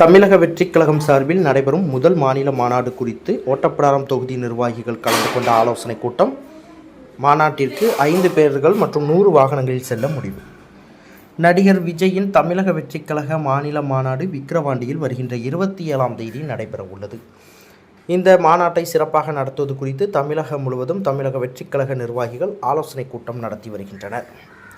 தமிழக வெற்றிக் கழகம் சார்பில் நடைபெறும் முதல் மாநில மாநாடு குறித்து ஓட்டப்பிடாரம் தொகுதி நிர்வாகிகள் கலந்து கொண்ட ஆலோசனைக் கூட்டம் மாநாட்டிற்கு ஐந்து பேர்கள் மற்றும் நூறு வாகனங்களில் செல்ல முடிவு. நடிகர் விஜயின் தமிழக வெற்றிக் கழக மாநில மாநாடு விக்கிரவாண்டியில் வருகின்ற இருபத்தி ஏழாம் தேதி நடைபெற உள்ளது. இந்த மாநாட்டை சிறப்பாக நடத்துவது குறித்து தமிழகம் முழுவதும் தமிழக வெற்றிக் கழக நிர்வாகிகள் ஆலோசனைக் கூட்டம் நடத்தி வருகின்றனர்.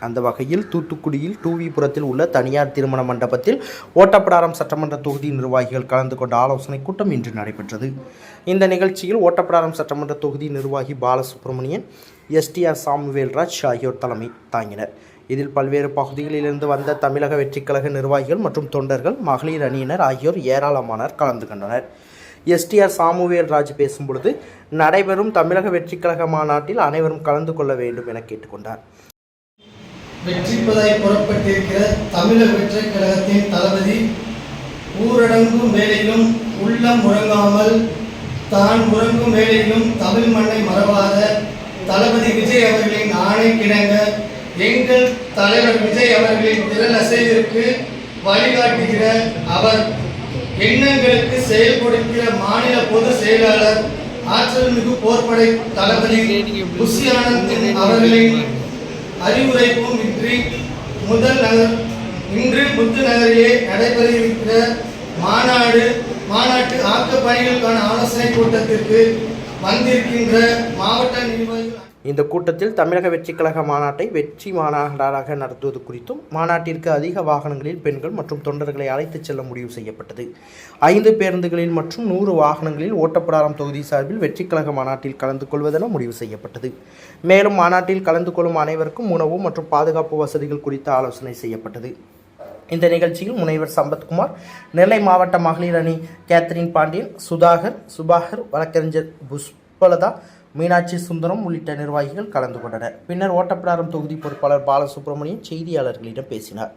அந்த வகையில் தூத்துக்குடியில் டூவிபுரத்தில் உள்ள தனியார் திருமண மண்டபத்தில் ஓட்டப்பிடாரம் சட்டமன்ற தொகுதி நிர்வாகிகள் கலந்து கொண்ட ஆலோசனை கூட்டம் இன்று நடைபெற்றது. இந்த நிகழ்ச்சியில் ஓட்டப்பிடாரம் சட்டமன்ற தொகுதி நிர்வாகி பாலசுப்ரமணியன் எஸ்டிஆர் சாமுவேல்ராஜ் ஆகியோர் தலைமை தாங்கினர். இதில் பல்வேறு பகுதிகளிலிருந்து வந்த தமிழக வெற்றிக்கழக நிர்வாகிகள் மற்றும் தொண்டர்கள் மகளிர் அணியினர் ஆகியோர் ஏராளமானோர் கலந்து கொண்டனர். எஸ்டிஆர் சாமுவேல் ராஜ் பேசும்பொழுது நடைபெறும் தமிழக வெற்றிக்கழக மாநாட்டில் அனைவரும் கலந்து கொள்ள வேண்டும் என கேட்டுக்கொண்டார். வெற்றிப்பதாய் புறப்பட்டிருக்கிற தமிழக வெற்றிக் கழகத்தின் தளபதி ஊரடங்கும் வேலையிலும் உள்ளம் முழங்காமல் தான் உறங்கும் வேலையிலும் தமிழ் மண்ணை மறவாத தளபதி விஜய் அவர்களின் ஆணை கிணங்க எங்கள் தலைவர் விஜய் அவர்களின் திரள் அசைவிற்கு வழிகாட்டுகிற அவர் எண்ணங்களுக்கு செயல் கொடுக்கிற மாநில பொது செயலாளர் ஆற்றல் மிகு போர்ப்படை தளபதி புஷி ஆனந்த் அவர்களின் அறிவுரைப்பும் இன்றி முதல் நகர் இன்று புத்து நகரிலே நடைபெறிருக்கிற மாநாடு மாநாட்டு ஆக்கப்பணிகளுக்கான ஆலோசனை கூட்டத்திற்கு வந்திருக்கின்ற மாவட்ட நிர்வாக இந்த கூட்டத்தில் தமிழக வெற்றி கழக மாநாட்டை வெற்றி மாநாடாக நடத்துவது குறித்தும் மாநாட்டிற்கு அதிக வாகனங்களில் பெண்கள் மற்றும் தொண்டர்களை அழைத்துச் செல்ல முடிவு செய்யப்பட்டது. ஐந்து பேருந்துகளில் மற்றும் நூறு வாகனங்களில் ஓட்டப்பிடாரம் தொகுதி சார்பில் வெற்றி கழக மாநாட்டில் கலந்து கொள்வதென முடிவு செய்யப்பட்டது. மேலும் மாநாட்டில் கலந்து கொள்ளும் அனைவருக்கும் உணவு மற்றும் பாதுகாப்பு வசதிகள் குறித்து ஆலோசனை செய்யப்பட்டது. இந்த நிகழ்ச்சியில் முனைவர் சம்பத்குமார் நெல்லை மாவட்ட மகளிர் அணி கேத்தரின் பாண்டியன் சுதாகர் சுபாகர் வழக்கறிஞர் புஷ்பலதா மீனாட்சி சுந்தரம் உள்ளிட்ட நிர்வாகிகள் கலந்து கொண்டனர். பின்னர் ஓட்டப்பிடாரம் தொகுதி பொறுப்பாளர் பாலசுப்ரமணியன் செய்தியாளர்களிடம் பேசினார்.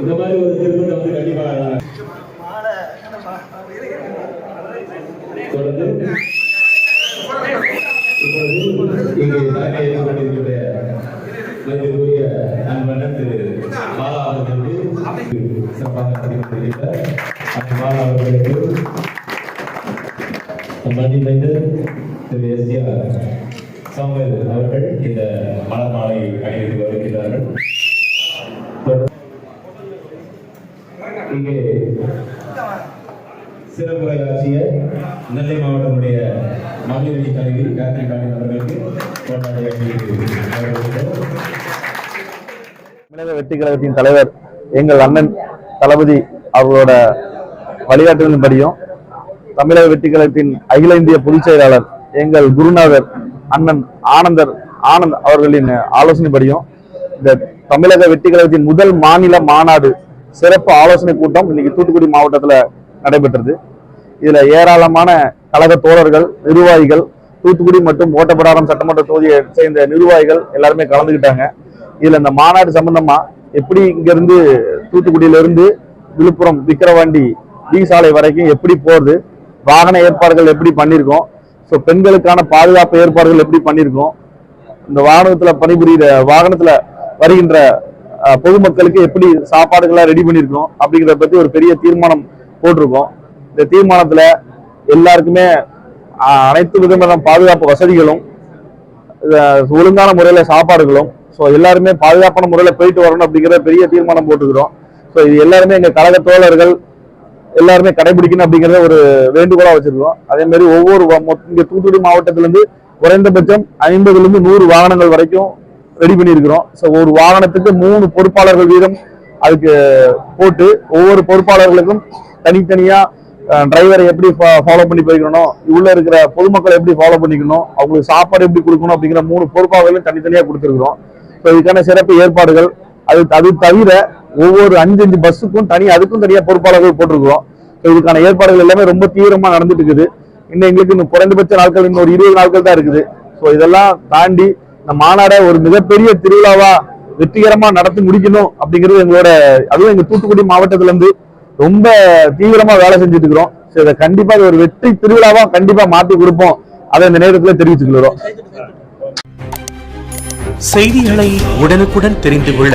இந்த மாதிரி ஒரு வந்து தொடர்ந்து இப்பொழுது இங்கே தலைமை ஏற்றுக் கொண்டிருக்கிற மதிப்புக்குரிய அன்பண்ணன் திரு பாலா அவர்களுக்கு சிறப்பாக பதிவு அந்த பாலா அவர்களுக்கு மதிப்பைந்தர் திரு எஸ்டிஆர் சாமுவேல் அவர்கள் இந்த மலர் மாலை அணிவித்து வருகிறார்கள் தொடர்ந்து இங்கே சிறப்புரையாற்றிய நெல்லை மாவட்டமுடைய மகளிர் அணி தலைவி காத்ரி காலின் அவர்களுக்கு கொண்டாடி தமிழக வெற்றி கழகத்தின் தலைவர் எங்கள் அண்ணன் தளபதி அவர்களோட வழிகாட்டுதலின்படியும் தமிழக வெற்றிகழத்தின் அகில இந்திய பொதுச் செயலாளர் எங்கள் குருநாதர் அண்ணன் ஆனந்தர் ஆனந்த் அவர்களின் ஆலோசனைப்படியும் இந்த தமிழக வெற்றி கழகத்தின் முதல் மாநில மாநாடு சிறப்பு ஆலோசனை கூட்டம் இன்னைக்கு தூத்துக்குடி மாவட்டத்தில் நடைபெற்றது. இதுல ஏராளமான கழக தோழர்கள் நிர்வாகிகள் தூத்துக்குடி மற்றும் ஓட்டப்பிடாரம் சட்டமன்ற தொகுதியை சேர்ந்த நிர்வாகிகள் எல்லாருமே கலந்துக்கிட்டாங்க இதுல இந்த மாநாடு சம்பந்தமா எப்படி இங்கிருந்து தூத்துக்குடியிலிருந்து தூத்துக்குடியில இருந்து விழுப்புரம் விக்கிரவாண்டி டி சாலை வரைக்கும் எப்படி போகுது? வாகன ஏற்பாடுகள் எப்படி பண்ணியிருக்கோம் ஸோ பெண்களுக்கான பாதுகாப்பு ஏற்பாடுகள் எப்படி பண்ணியிருக்கோம் இந்த வாகனத்தில் பணிபுரியிற வாகனத்துல வருகின்ற பொதுமக்களுக்கு எப்படி சாப்பாடுகளாக ரெடி பண்ணியிருக்கோம் அப்படிங்கிறத பற்றி ஒரு பெரிய தீர்மானம் போட்டிருக்கோம். இந்த தீர்மானத்தில் எல்லாருக்குமே அனைத்து விதமான பாதுகாப்பு வசதிகளும் ஒழுங்கான முறையில் சாப்பாடுகளும் ஸோ எல்லாருமே பாதுகாப்பான முறையில் போயிட்டு வரணும் அப்படிங்கிற பெரிய தீர்மானம் போட்டுக்கிறோம். ஸோ இது எல்லாருமே எங்கள் கழக தோழர்கள் எல்லாருமே கடைபிடிக்கணும் அப்படிங்கிறத ஒரு வேண்டுகோளாக வச்சிருக்கோம். அதே மாதிரி ஒவ்வொரு இங்கே தூத்துக்குடி மாவட்டத்திலேருந்து குறைந்தபட்சம் ஐம்பதுலேருந்து நூறு வாகனங்கள் வரைக்கும் ரெடி பண்ணியிருக்கிறோம். ஸோ ஒரு வாகனத்துக்கு மூணு பொறுப்பாளர்கள் வீதம் அதுக்கு போட்டு ஒவ்வொரு பொறுப்பாளர்களுக்கும் தனித்தனியாக டிரைவரை எப்படி ஃபாலோ பண்ணி போய்க்கணும் உள்ள இருக்கிற பொதுமக்களை எப்படி ஃபாலோ பண்ணிக்கணும் அவங்களுக்கு சாப்பாடு எப்படி கொடுக்கணும் அப்படிங்கிற மூணு பொறுப்பாளர்களும் தனித்தனியாக கொடுத்துருக்குறோம். ஸோ இதுக்கான சிறப்பு ஏற்பாடுகள் அது அது தவிர ஒவ்வொரு அஞ்சு அஞ்சு பஸ்ஸுக்கும் தனி அதுக்கும் தனியாக பொறுப்பாளர்கள் போட்டிருக்கிறோம். ஸோ இதுக்கான ஏற்பாடுகள் எல்லாமே ரொம்ப தீவிரமாக நடந்துட்டு இருக்குது இன்னும் எங்களுக்கு இன்னும் குறைந்தபட்ச நாட்கள் இன்னும் ஒரு இருபது நாட்கள் தான் இருக்குது. ஸோ இதெல்லாம் தாண்டி இந்த மாநாடை ஒரு மிகப்பெரிய திருவிழாவா வெற்றிகரமாக நடத்தி முடிக்கணும் அப்படிங்கிறது எங்களோட அதுவும் எங்கள் தூத்துக்குடி மாவட்டத்திலேருந்து ரொம்ப தீவிரமாக வேலை செஞ்சுட்டு இருக்கிறோம் ஸோ இதை கண்டிப்பாக இது ஒரு வெற்றி திருவிழாவாக கண்டிப்பாக மாற்றி கொடுப்போம். அதை இந்த நேரத்தில் தெரிவித்துக்கொள்கிறோம் செய்திகளை உடனுக்குடன் தெரிந்து கொள்ள